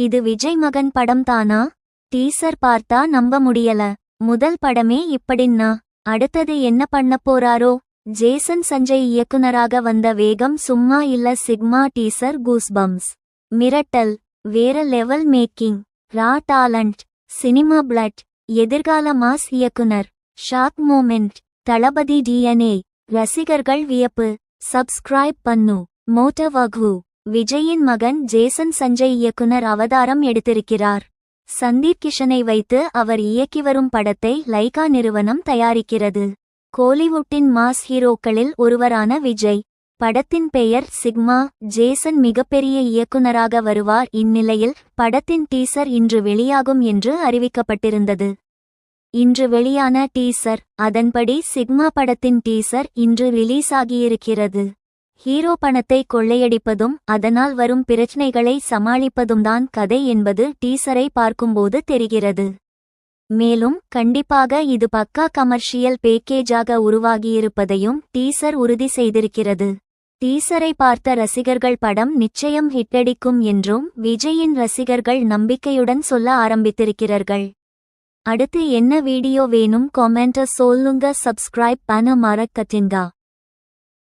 இது விஜய் மகன் படம் தானா? டீசர் பார்த்தா நம்ப முடியல. முதல் படமே இப்படின்னா. அடுத்தது என்ன பண்ண போறாரோ? ஜேசன் சஞ்சய் இயக்குனராக வந்த வேகம் சும்மா இல்ல சிக்மா டீசர் கூஸ்பம்ஸ். மிரட்டல் வேற level making. Raw talent cinema blood எதிர்கால மாஸ் இயக்குனர். ஷாக் மூமெண்ட் தளபதி டிஎன்ஏ ரசிகர்கள் வியப்பு. சப்ஸ்கிரைப் பண்ணு. மோட்டவகு. விஜயின் மகன் ஜேசன் சஞ்சய் இயக்குனர் அவதாரம் எடுத்திருக்கிறார். சந்தீப் கிஷனை வைத்து அவர் இயக்கி வரும் படத்தை லைகா நிறுவனம் தயாரிக்கிறது. கோலிவுட்டின் மாஸ் ஹீரோக்களில் ஒருவரான விஜய். படத்தின் பெயர் சிக்மா. ஜேசன் மிகப்பெரிய இயக்குனராக வருவார் இந்நிலையில் படத்தின் டீசர் இன்று வெளியாகும் என்று அறிவிக்கப்பட்டிருந்தது. இன்று வெளியான டீசர். அதன்படி சிக்மா படத்தின் டீசர் இன்று ரிலீஸ் ஆகியிருக்கிறது ஹீரோ பணத்தை கொள்ளையடிப்பதும் அதனால் வரும் பிரச்சனைகளை சமாளிப்பதும்தான் கதை என்பது டீசரை பார்க்கும்போது தெரிகிறது. மேலும் கண்டிப்பாக இது பக்கா கமர்ஷியல் பேக்கேஜாக உருவாகியிருப்பதையும் டீசர் உறுதி செய்திருக்கிறது. டீசரை பார்த்த ரசிகர்கள் படம் நிச்சயம் ஹிட்டடிக்கும் என்றும் விஜயின் ரசிகர்கள் நம்பிக்கையுடன் சொல்ல ஆரம்பித்திருக்கிறார்கள். அடுத்து என்ன வீடியோ வேணும்? கொமெண்ட சொல்லுங்க சப்ஸ்கிரைப் பண்ண மறக்கட்டின்கா